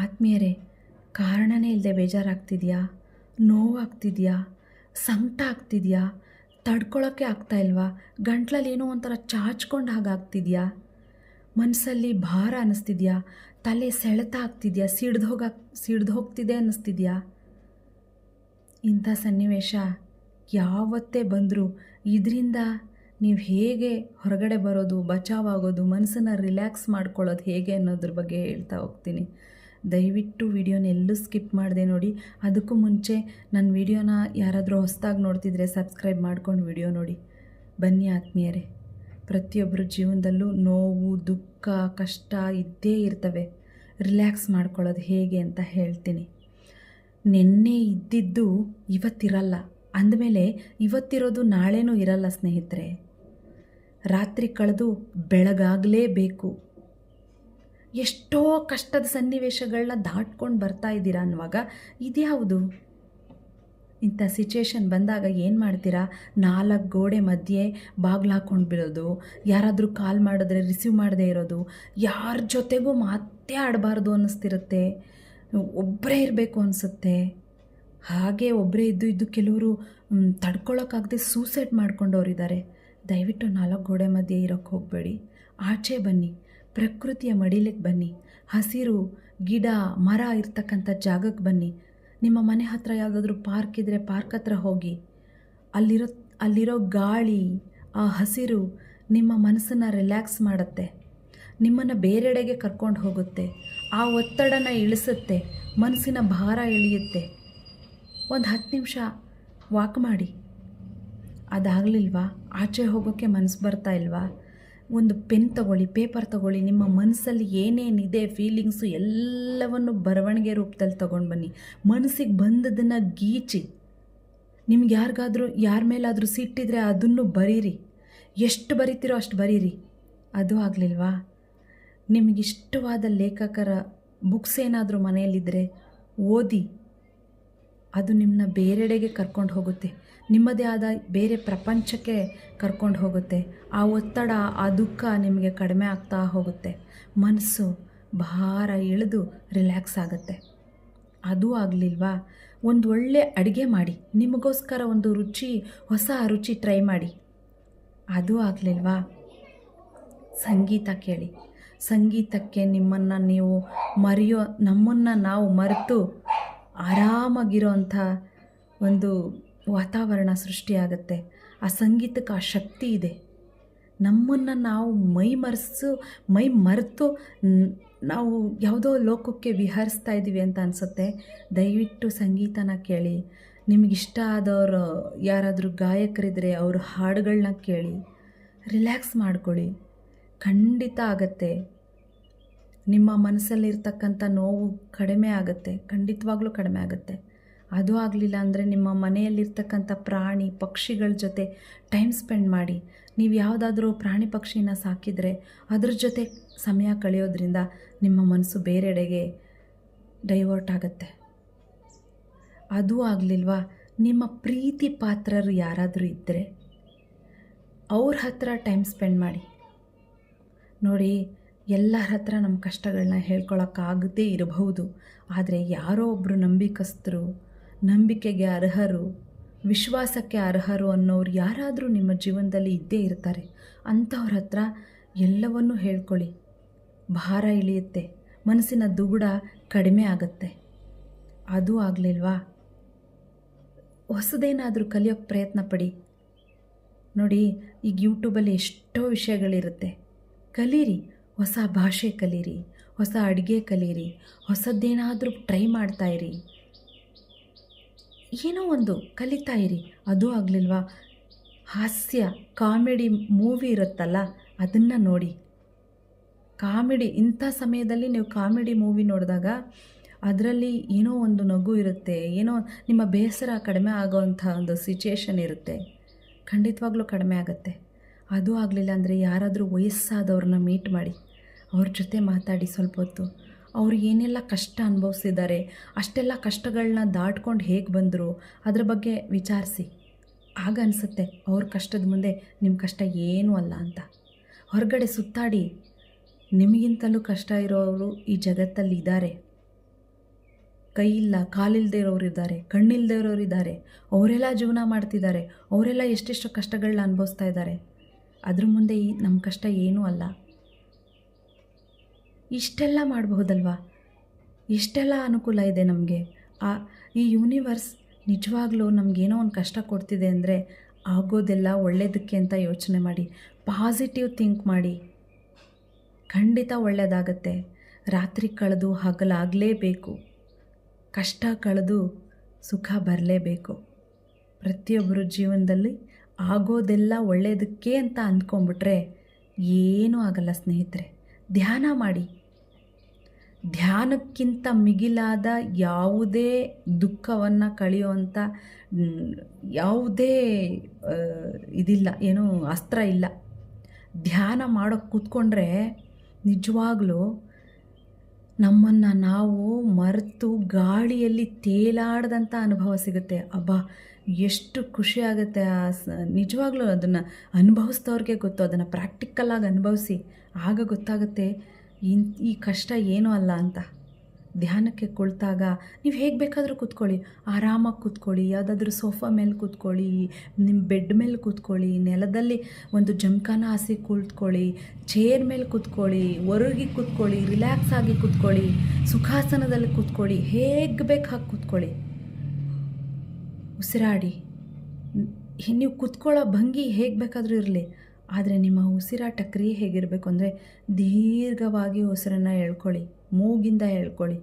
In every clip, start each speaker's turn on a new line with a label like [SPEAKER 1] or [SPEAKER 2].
[SPEAKER 1] ಆತ್ಮೀಯರೇ, ಕಾರಣನೇ ಇಲ್ಲದೆ ಬೇಜಾರಾಗ್ತಿದೆಯಾ? ನೋವಾಗ್ತಿದೆಯಾ? ಸಂಕಟ ಆಗ್ತಿದೆಯಾ ತಡ್ಕೊಳ್ಳೋಕ್ಕೆ ಆಗ್ತಾ ಇಲ್ವಾ? ಗಂಟ್ಲಲ್ಲಿ ಏನೋ ಒಂಥರ ಚಾಚ್ಕೊಂಡು ಹಾಗಾಗ್ತಿದೆಯಾ? ಮನಸ್ಸಲ್ಲಿ ಭಾರ ಅನ್ನಿಸ್ತಿದೆಯಾ ತಲೆ ಸೆಳೆತ ಆಗ್ತಿದೆಯಾ? ಸಿಡ್ದು ಹೋಗ, ಸಿಡ್ದು ಹೋಗ್ತಿದೆ ಅನ್ನಿಸ್ತಿದೆಯಾ ಇಂಥ ಸನ್ನಿವೇಶ ಯಾವತ್ತೇ ಬಂದರೂ ಇದರಿಂದ ನೀವು ಹೇಗೆ ಹೊರಗಡೆ ಬರೋದು, ಬಚಾವಾಗೋದು, ಮನಸ್ಸನ್ನು ರಿಲ್ಯಾಕ್ಸ್ ಮಾಡ್ಕೊಳ್ಳೋದು ಹೇಗೆ ಅನ್ನೋದ್ರ ಬಗ್ಗೆ ಹೇಳ್ತಾ ಹೋಗ್ತೀನಿ. ದಯವಿಟ್ಟು ವಿಡಿಯೋನ ಎಲ್ಲೂ ಸ್ಕಿಪ್ ಮಾಡಿದೆ ನೋಡಿ. ಅದಕ್ಕೂ ಮುಂಚೆ ನನ್ನ ವಿಡಿಯೋನ ಯಾರಾದರೂ ಹೊಸದಾಗಿ ನೋಡ್ತಿದ್ರೆ ಸಬ್ಸ್ಕ್ರೈಬ್ ಮಾಡ್ಕೊಂಡು ವಿಡಿಯೋ ನೋಡಿ. ಬನ್ನಿ ಆತ್ಮೀಯರೇ. ಪ್ರತಿಯೊಬ್ಬರ ಜೀವನದಲ್ಲೂ ನೋವು, ದುಃಖ, ಕಷ್ಟ ಇದ್ದೇ ಇರ್ತವೆ. ರಿಲ್ಯಾಕ್ಸ್ ಮಾಡ್ಕೊಳ್ಳೋದು ಹೇಗೆ ಅಂತ ಹೇಳ್ತೀನಿ. ನಿನ್ನೆ ಇದ್ದಿದ್ದು ಇವತ್ತಿರಲ್ಲ. ಅಂದಮೇಲೆ ಇವತ್ತಿರೋದು ನಾಳೆನೂ ಇರಲ್ಲ ಸ್ನೇಹಿತರೆ. ರಾತ್ರಿ ಕಳೆದು ಬೆಳಗಾಗಲೇಬೇಕು. ಎಷ್ಟೋ ಕಷ್ಟದ ಸನ್ನಿವೇಶಗಳನ್ನ ದಾಟ್ಕೊಂಡು ಬರ್ತಾ ಇದ್ದೀರಾ ಅನ್ನುವಾಗ ಇದ್ಯಾವುದು? ಇಂಥ ಸಿಚುವೇಶನ್ ಬಂದಾಗ ಏನು ಮಾಡ್ತೀರಾ? ನಾಲ್ಕು ಗೋಡೆ ಮಧ್ಯೆ ಬಾಗ್ಲು ಹಾಕ್ಕೊಂಡು ಬಿಡೋದು, ಯಾರಾದರೂ ಕಾಲ್ ಮಾಡಿದ್ರೆ ರಿಸೀವ್ ಮಾಡದೇ ಇರೋದು, ಯಾರ ಜೊತೆಗೂ ಮಾತೇ ಆಡಬಾರ್ದು ಅನ್ನಿಸ್ತಿರುತ್ತೆ. ಒಬ್ಬರೇ ಇರಬೇಕು ಅನಿಸುತ್ತೆ. ಹಾಗೆ ಒಬ್ಬರೇ ಇದ್ದು ಇದ್ದು ಕೆಲವರು ತಡ್ಕೊಳ್ಳೋಕ್ಕಾಗದೆ ಸೂಸೈಡ್ ಮಾಡ್ಕೊಂಡವರಿದ್ದಾರೆ. ದಯವಿಟ್ಟು ನಾಲ್ಕು ಗೋಡೆ ಮಧ್ಯೆ ಇರೋಕ್ಕೆ ಹೋಗಬೇಡಿ. ಆಚೆ ಬನ್ನಿ. ಪ್ರಕೃತಿಯ ಮಡಿಲಿಗೆ ಬನ್ನಿ. ಹಸಿರು, ಗಿಡ, ಮರ ಇರ್ತಕ್ಕಂಥ ಜಾಗಕ್ಕೆ ಬನ್ನಿ. ನಿಮ್ಮ ಮನೆ ಹತ್ರ ಯಾವುದಾದ್ರೂ ಪಾರ್ಕ್ ಇದ್ದರೆ ಪಾರ್ಕ್ ಹತ್ರ ಹೋಗಿ. ಅಲ್ಲಿರೋ ಅಲ್ಲಿರೋ ಗಾಳಿ, ಆ ಹಸಿರು ನಿಮ್ಮ ಮನಸ್ಸನ್ನು ರಿಲ್ಯಾಕ್ಸ್ ಮಾಡುತ್ತೆ. ನಿಮ್ಮನ್ನು ಬೇರೆಡೆಗೆ ಕರ್ಕೊಂಡು ಹೋಗುತ್ತೆ. ಆ ಒತ್ತಡನ ಇಳಿಸುತ್ತೆ. ಮನಸ್ಸಿನ ಭಾರ ಇಳಿಯುತ್ತೆ ಒಂದು ಹತ್ತು ನಿಮಿಷ ವಾಕ್ ಮಾಡಿ. ಅದಾಗಲಿಲ್ವಾ? ಆಚೆ ಹೋಗೋಕ್ಕೆ ಮನಸ್ಸು ಬರ್ತಾ ಇಲ್ವಾ? ಒಂದು ಪೆನ್ ತಗೊಳ್ಳಿ, ಪೇಪರ್ ತಗೊಳ್ಳಿ, ನಿಮ್ಮ ಮನಸ್ಸಲ್ಲಿ ಏನೇನಿದೆ ಫೀಲಿಂಗ್ಸು ಎಲ್ಲವನ್ನು ಬರವಣಿಗೆ ರೂಪದಲ್ಲಿ ತೊಗೊಂಡು ಬನ್ನಿ. ಮನಸ್ಸಿಗೆ ಬಂದದನ್ನು ಗೀಚಿ. ನಿಮ್ಗೆ ಯಾರಿಗಾದ್ರೂ, ಯಾರ ಮೇಲಾದರೂ ಸಿಟ್ಟಿದ್ರೆ ಅದನ್ನು ಬರೀರಿ. ಎಷ್ಟು ಬರೀತಿರೋ ಅಷ್ಟು ಬರೀರಿ. ಅದು ಆಗಲಿಲ್ವಾ? ನಿಮಗಿಷ್ಟವಾದ ಲೇಖಕರ ಬುಕ್ಸ್ ಏನಾದರೂ ಮನೆಯಲ್ಲಿದ್ದರೆ ಓದಿ. ಅದು ನಿಮ್ಮನ್ನ ಬೇರೆಡೆಗೆ ಕರ್ಕೊಂಡು ಹೋಗುತ್ತೆ. ನಿಮ್ಮದೇ ಆದ ಬೇರೆ ಪ್ರಪಂಚಕ್ಕೆ ಕರ್ಕೊಂಡು ಹೋಗುತ್ತೆ. ಆ ಒತ್ತಡ, ಆ ದುಃಖ ನಿಮಗೆ ಕಡಿಮೆ ಆಗ್ತಾ ಹೋಗುತ್ತೆ. ಮನಸ್ಸು ಭಾರ ಇಳಿದು ರಿಲ್ಯಾಕ್ಸ್ ಆಗುತ್ತೆ. ಅದು ಆಗಲಿಲ್ವಾ? ಒಂದು ಒಳ್ಳೆ ಅಡುಗೆ ಮಾಡಿ. ನಿಮಗೋಸ್ಕರ ಒಂದು ರುಚಿ, ಹೊಸ ರುಚಿ ಟ್ರೈ ಮಾಡಿ. ಅದು ಆಗಲಿಲ್ವಾ? ಸಂಗೀತ ಕೇಳಿ. ಸಂಗೀತಕ್ಕೆ ನಿಮ್ಮನ್ನು ನೀವು ಮರೆಯೋ, ನಮ್ಮನ್ನು ನಾವು ಮರೆತು ಆರಾಮಾಗಿರೋಂಥ ಒಂದು ವಾತಾವರಣ ಸೃಷ್ಟಿಯಾಗತ್ತೆ. ಆ ಸಂಗೀತಕ್ಕೆ ಆ ಶಕ್ತಿ ಇದೆ. ನಮ್ಮನ್ನು ನಾವು ಮೈ ಮರೆಸು, ಮೈ ಮರೆತು ನಾವು ಯಾವುದೋ ಲೋಕಕ್ಕೆ ವಿಹರಿಸ್ತಾ ಇದ್ದೀವಿ ಅಂತ ಅನಿಸುತ್ತೆ. ದಯವಿಟ್ಟು ಸಂಗೀತನ ಕೇಳಿ. ನಿಮಗಿಷ್ಟ ಆದವರು ಯಾರಾದರೂ ಗಾಯಕರಿದ್ದರೆ ಅವ್ರ ಹಾಡುಗಳನ್ನ ಕೇಳಿ. ರಿಲ್ಯಾಕ್ಸ್ ಮಾಡ್ಕೊಳ್ಳಿ. ಖಂಡಿತ ಆಗತ್ತೆ. ನಿಮ್ಮ ಮನಸ್ಸಲ್ಲಿರ್ತಕ್ಕಂಥ ನೋವು ಕಡಿಮೆ ಆಗುತ್ತೆ, ಖಂಡಿತವಾಗ್ಲೂ ಕಡಿಮೆ ಆಗುತ್ತೆ. ಅದು ಆಗಲಿಲ್ಲ ಅಂದರೆ ನಿಮ್ಮ ಮನೆಯಲ್ಲಿರ್ತಕ್ಕಂಥ ಪ್ರಾಣಿ, ಪಕ್ಷಿಗಳ ಜೊತೆ ಟೈಮ್ ಸ್ಪೆಂಡ್ ಮಾಡಿ. ನೀವು ಯಾವುದಾದ್ರೂ ಪ್ರಾಣಿ ಪಕ್ಷಿನ ಸಾಕಿದರೆ ಅದ್ರ ಜೊತೆ ಸಮಯ ಕಳೆಯೋದ್ರಿಂದ ನಿಮ್ಮ ಮನಸ್ಸು ಬೇರೆಡೆಗೆ ಡೈವರ್ಟ್ ಆಗುತ್ತೆ. ಅದು ಆಗಲಿಲ್ವಾ? ನಿಮ್ಮ ಪ್ರೀತಿ ಪಾತ್ರರು ಯಾರಾದರೂ ಇದ್ದರೆ ಅವ್ರ ಹತ್ರ ಟೈಮ್ ಸ್ಪೆಂಡ್ ಮಾಡಿ. ನೋಡಿ ಎಲ್ಲರ ಹತ್ರ ನಮ್ಮ ಕಷ್ಟಗಳನ್ನ ಹೇಳ್ಕೊಳಕ್ಕಾಗದೇ ಇರಬಹುದು. ಆದರೆ ಯಾರೋ ಒಬ್ಬರು ನಂಬಿಕಸ್ಥರು, ನಂಬಿಕೆಗೆ ಅರ್ಹರು, ವಿಶ್ವಾಸಕ್ಕೆ ಅರ್ಹರು ಅನ್ನೋರು ಯಾರಾದರೂ ನಿಮ್ಮ ಜೀವನದಲ್ಲಿ ಇದ್ದೇ ಇರ್ತಾರೆ. ಅಂಥವ್ರ ಹತ್ರ ಎಲ್ಲವನ್ನೂ ಹೇಳ್ಕೊಳ್ಳಿ. ಭಾರ ಇಳಿಯುತ್ತೆ. ಮನಸ್ಸಿನ ದುಗುಡ ಕಡಿಮೆ ಆಗುತ್ತೆ. ಅದು ಆಗಲಿಲ್ವಾ? ಹೊಸದೇನಾದರೂ ಕಲಿಯೋಕ್ಕೆ ಪ್ರಯತ್ನ ಪಡಿ. ನೋಡಿ, ಈಗ ಯೂಟ್ಯೂಬಲ್ಲಿ ಎಷ್ಟೋ ವಿಷಯಗಳಿರುತ್ತೆ. ಕಲೀರಿ. ಹೊಸ ಭಾಷೆ ಕಲೀರಿ, ಹೊಸ ಅಡುಗೆ ಕಲೀರಿ, ಹೊಸದ್ದೇನಾದರೂ ಟ್ರೈ ಮಾಡ್ತಾಯಿರಿ ಏನೋ ಒಂದು ಕಲಿತಾ ಇರಿ. ಅದು ಆಗಲಿಲ್ವಾ? ಹಾಸ್ಯ, ಕಾಮಿಡಿ ಮೂವಿ ಇರುತ್ತಲ್ಲ, ಅದನ್ನು ನೋಡಿ. ಕಾಮಿಡಿ, ಇಂಥ ಸಮಯದಲ್ಲಿ ನೀವು ಕಾಮಿಡಿ ಮೂವಿ ನೋಡಿದಾಗ ಅದರಲ್ಲಿ ಏನೋ ಒಂದು ನಗು ಇರುತ್ತೆ, ಏನೋ ನಿಮ್ಮ ಬೇಸರ ಕಡಿಮೆ ಆಗೋವಂಥ ಒಂದು ಸಿಚುಯೇಷನ್ ಇರುತ್ತೆ. ಖಂಡಿತವಾಗ್ಲೂ ಕಡಿಮೆ ಆಗುತ್ತೆ. ಅದು ಆಗಲಿಲ್ಲ ಅಂದರೆ ಯಾರಾದರೂ ವಯಸ್ಸಾದವ್ರನ್ನ ಮೀಟ್ ಮಾಡಿ. ಅವ್ರ ಜೊತೆ ಮಾತಾಡಿ ಸ್ವಲ್ಪ ಹೊತ್ತು. ಅವ್ರು ಏನೆಲ್ಲ ಕಷ್ಟ ಅನುಭವಿಸಿದ್ದಾರೆ, ಅಷ್ಟೆಲ್ಲ ಕಷ್ಟಗಳನ್ನ ದಾಟ್ಕೊಂಡು ಹೇಗೆ ಬಂದರು, ಅದ್ರ ಬಗ್ಗೆ ವಿಚಾರಿಸಿ. ಆಗ ಅನಿಸುತ್ತೆ ಅವ್ರ ಕಷ್ಟದ ಮುಂದೆ ನಿಮ್ಮ ಕಷ್ಟ ಏನೂ ಅಲ್ಲ ಅಂತ. ಹೊರಗಡೆ ಸುತ್ತಾಡಿ, ನಿಮಗಿಂತಲೂ ಕಷ್ಟ ಇರೋರು ಈ ಜಗತ್ತಲ್ಲಿ ಇದ್ದಾರೆ ಕೈ ಇಲ್ಲ ಕಾಲಿಲ್ಲದೆ ಇರೋರು ಇದ್ದಾರೆ ಕಣ್ಣಿಲ್ಲದೆ ಇರೋರು ಇದ್ದಾರೆ ಅವರೆಲ್ಲ ಜೀವನ ಮಾಡ್ತಿದ್ದಾರೆ ಅವರೆಲ್ಲ ಎಷ್ಟೆಷ್ಟು ಕಷ್ಟಗಳನ್ನ ಅನುಭವಿಸ್ತಾ ಇದ್ದಾರೆ ಅದ್ರ ಮುಂದೆ ಈ ನಮ್ಮ ಕಷ್ಟ ಏನೂ ಅಲ್ಲ. ಇಷ್ಟೆಲ್ಲ ಮಾಡಬಹುದಲ್ವಾ? ಇಷ್ಟೆಲ್ಲ ಅನುಕೂಲ ಇದೆ ನಮಗೆ. ಆ, ಈ ಯೂನಿವರ್ಸ್ ನಿಜವಾಗ್ಲೂ ನಮಗೇನೋ ಒಂದು ಕಷ್ಟ ಕೊಡ್ತಿದೆ ಅಂದರೆ ಆಗೋದೆಲ್ಲ ಒಳ್ಳೆಯದಕ್ಕೆ ಅಂತ ಯೋಚನೆ ಮಾಡಿ ಪಾಸಿಟಿವ್ ಥಿಂಕ್ ಮಾಡಿ. ಖಂಡಿತ ಒಳ್ಳೆಯದಾಗತ್ತೆ ರಾತ್ರಿ ಕಳೆದು ಹಗಲಾಗಲೇಬೇಕು. ಕಷ್ಟ ಕಳೆದು ಸುಖ ಬರಲೇಬೇಕು. ಪ್ರತಿಯೊಬ್ಬರ ಜೀವನದಲ್ಲಿ ಆಗೋದೆಲ್ಲ ಒಳ್ಳೆಯದಕ್ಕೆ ಅಂತ ಅಂದ್ಕೊಂಬಿಟ್ರೆ ಏನೂ ಆಗಲ್ಲ ಸ್ನೇಹಿತರೆ. ಧ್ಯಾನ ಮಾಡಿ. ಧ್ಯಾನಕ್ಕಿಂತ ಮಿಗಿಲಾದ ಯಾವುದೇ ದುಃಖವನ್ನು ಕಳೆಯುವಂಥ ಯಾವುದೇ ಇದಿಲ್ಲ, ಏನು ಅಸ್ತ್ರ ಇಲ್ಲ. ಧ್ಯಾನ ಮಾಡೋಕ್ಕೆ ಕೂತ್ಕೊಂಡ್ರೆ ನಿಜವಾಗ್ಲೂ ನಮ್ಮನ್ನು ನಾವು ಮರೆತು ಗಾಳಿಯಲ್ಲಿ ತೇಲಾಡ್ದಂಥ ಅನುಭವ ಸಿಗುತ್ತೆ. ಅಬ್ಬಾ, ಎಷ್ಟು ಖುಷಿ ಆಗುತ್ತೆ ಆ ನಿಜವಾಗ್ಲೂ ಅದನ್ನು ಅನುಭವಿಸ್ದವ್ರಿಗೆ ಗೊತ್ತು, ಅದನ್ನು ಪ್ರಾಕ್ಟಿಕಲಾಗಿ ಅನುಭವಿಸಿ. ಆಗ ಗೊತ್ತಾಗುತ್ತೆ ಇನ್, ಈ ಕಷ್ಟ ಏನೂ ಅಲ್ಲ ಅಂತ. ಧ್ಯಾನಕ್ಕೆ ಕುಳಿತಾಗ ನೀವು ಹೇಗೆ ಬೇಕಾದರೂ ಕೂತ್ಕೊಳ್ಳಿ. ಆರಾಮಾಗಿ ಕೂತ್ಕೊಳ್ಳಿ, ಯಾವುದಾದ್ರೂ ಸೋಫಾ ಮೇಲೆ ಕೂತ್ಕೊಳ್ಳಿ ನಿಮ್ಮ ಬೆಡ್ ಮೇಲೆ ಕೂತ್ಕೊಳ್ಳಿ, ನೆಲದಲ್ಲಿ ಒಂದು ಜಮಖಾನ ಹಾಸಿ ಕೂತ್ಕೊಳ್ಳಿ, ಚೇರ್ ಮೇಲೆ ಕೂತ್ಕೊಳ್ಳಿ ಹೊರಗೆ ಕೂತ್ಕೊಳ್ಳಿ, ರಿಲ್ಯಾಕ್ಸ್ ಆಗಿ ಕೂತ್ಕೊಳ್ಳಿ, ಸುಖಾಸನದಲ್ಲಿ ಕೂತ್ಕೊಳ್ಳಿ, ಹೇಗೆ ಬೇಕಾಗಿ ಕೂತ್ಕೊಳ್ಳಿ. ಉಸಿರಾಡಿ. ನೀವು ಕೂತ್ಕೊಳ್ಳೋ ಭಂಗಿ ಹೇಗೆ ಬೇಕಾದರೂ ಇರಲಿ. ಆದರೆ ನಿಮ್ಮ ಉಸಿರಾಟ ಕ್ರಿಯೆ ಹೇಗಿರಬೇಕು ಅಂದರೆ ದೀರ್ಘವಾಗಿ ಉಸಿರನ್ನು ಎಳ್ಕೊಳ್ಳಿ, ಮೂಗಿಂದ ಎಳ್ಕೊಳ್ಳಿ,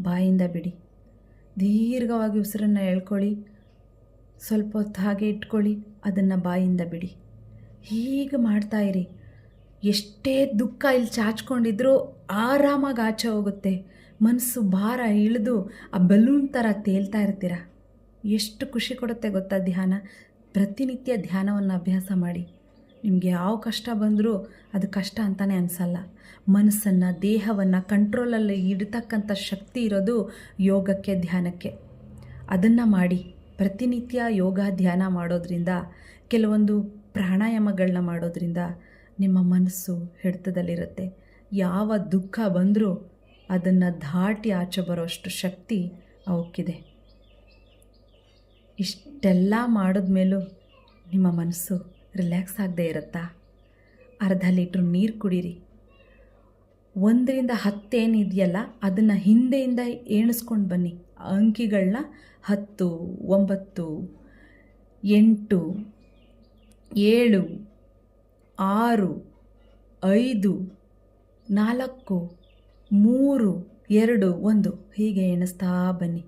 [SPEAKER 1] ಬಾಯಿಂದ ಬಿಡಿ. ದೀರ್ಘವಾಗಿ ಉಸಿರನ್ನು ಎಳ್ಕೊಳ್ಳಿ, ಸ್ವಲ್ಪ ಹೊತ್ತು ಹಾಗೆ ಇಟ್ಕೊಳ್ಳಿ, ಅದನ್ನು ಬಾಯಿಂದ ಬಿಡಿ. ಹೀಗೆ ಮಾಡ್ತಾ ಇರಿ. ಎಷ್ಟೇ ದುಃಖ ಇಲ್ಲಿ ಚಾಚ್ಕೊಂಡಿದ್ರೂ ಆರಾಮಾಗಿ ಆಚೆ ಹೋಗುತ್ತೆ. ಮನಸ್ಸು ಭಾರ ಇಳಿದು ಆ ಬಲೂನ್ ಥರ ತೇಲ್ತಾ ಇರ್ತೀರ? ಎಷ್ಟು ಖುಷಿ ಕೊಡುತ್ತೆ ಗೊತ್ತಾ ಧ್ಯಾನ? ಪ್ರತಿನಿತ್ಯ ಧ್ಯಾನವನ್ನು ಅಭ್ಯಾಸ ಮಾಡಿ. ನಿಮಗೆ ಯಾವ ಕಷ್ಟ ಬಂದರೂ ಅದು ಕಷ್ಟ ಅಂತಲೇ ಅನಿಸಲ್ಲ. ಮನಸ್ಸನ್ನು, ದೇಹವನ್ನು ಕಂಟ್ರೋಲಲ್ಲಿ ಇಡ್ತಕ್ಕಂಥ ಶಕ್ತಿ ಇರೋದು ಯೋಗಕ್ಕೆ, ಧ್ಯಾನಕ್ಕೆ. ಅದನ್ನು ಮಾಡಿ, ಪ್ರತಿನಿತ್ಯ ಯೋಗ, ಧ್ಯಾನ ಮಾಡೋದ್ರಿಂದ, ಕೆಲವೊಂದು ಪ್ರಾಣಾಯಾಮಗಳನ್ನ ಮಾಡೋದ್ರಿಂದ ನಿಮ್ಮ ಮನಸ್ಸು ಹಿಡಿತದಲ್ಲಿರುತ್ತೆ. ಯಾವ ದುಃಖ ಬಂದರೂ ಅದನ್ನು ದಾಟಿ ಆಚೆ ಬರೋಷ್ಟು ಶಕ್ತಿ ಅವಕ್ಕಿದೆ. ಇಷ್ಟೆಲ್ಲ ಮಾಡಿದ್ಮೇಲೂ ನಿಮ್ಮ ಮನಸ್ಸು ರಿಲ್ಯಾಕ್ಸ್ ಆಗದೆ ಇರುತ್ತಾ? ಅರ್ಧ ಲೀಟ್ರ್ ನೀರು ಕುಡೀರಿ. ಒಂದರಿಂದ ಹತ್ತೇನಿದೆಯಲ್ಲ ಅದನ್ನು ಹಿಂದೆಯಿಂದ ಎಣಿಸ್ಕೊಂಡು ಬನ್ನಿ. ಅಂಕಿಗಳನ್ನ ಹತ್ತು, ಒಂಬತ್ತು, ಎಂಟು, ಏಳು, ಆರು, ಐದು, ನಾಲ್ಕು, ಮೂರು, ಎರಡು, ಒಂದು. ಹೀಗೆ ಎಣಿಸ್ತಾ ಬನ್ನಿ.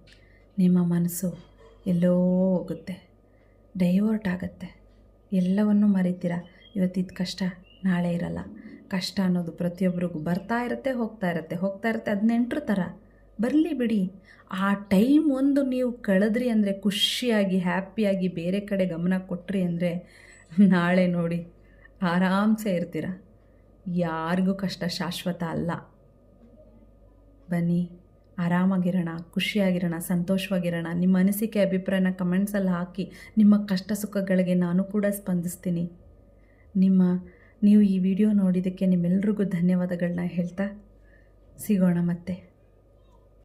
[SPEAKER 1] ನಿಮ್ಮ ಮನಸ್ಸು ಎಲ್ಲೋ ಹೋಗುತ್ತೆ. ಡೈವರ್ಟ್ ಆಗುತ್ತೆ. ಎಲ್ಲವನ್ನೂ ಮರಿತೀರ? ಇವತ್ತಿದ್ದು ಕಷ್ಟ, ನಾಳೆ ಇರಲ್ಲ. ಕಷ್ಟ ಅನ್ನೋದು ಪ್ರತಿಯೊಬ್ಬರಿಗೂ ಬರ್ತಾ ಇರುತ್ತೆ, ಹೋಗ್ತಾ ಇರುತ್ತೆ. ಹೋಗ್ತಾ ಇರುತ್ತೆ ಅದು ಥರ. ಬರಲಿ ಬಿಡಿ. ಆ ಟೈಮ್ ಒಂದು ನೀವು ಕಳೆದ್ರಿ ಅಂದರೆ, ಖುಷಿಯಾಗಿ, ಹ್ಯಾಪಿಯಾಗಿ ಬೇರೆ ಕಡೆ ಗಮನ ಕೊಟ್ರಿ ಅಂದರೆ, ನಾಳೆ ನೋಡಿ ಆರಾಮ್ಸೆ ಇರ್ತೀರ? ಯಾರಿಗೂ ಕಷ್ಟ ಶಾಶ್ವತ ಅಲ್ಲ. ಬನ್ನಿ. ಆರಾಮಾಗಿರೋಣ, ಖುಷಿಯಾಗಿರೋಣ, ಸಂತೋಷವಾಗಿರೋಣ. ನಿಮ್ಮ ಅನಿಸಿಕೆ, ಅಭಿಪ್ರಾಯನ ಕಮೆಂಟ್ಸಲ್ಲಿ ಹಾಕಿ ನಿಮ್ಮ ಕಷ್ಟ ಸುಖಗಳಿಗೆ ನಾನು ಕೂಡ ಸ್ಪಂದಿಸ್ತೀನಿ. ನಿಮ್ಮ, ನೀವು ಈ ವಿಡಿಯೋ ನೋಡಿದ್ದಕ್ಕೆ ನಿಮ್ಮೆಲ್ರಿಗೂ ಧನ್ಯವಾದಗಳನ್ನ ಹೇಳ್ತಾ ಸಿಗೋಣ ಮತ್ತೆ.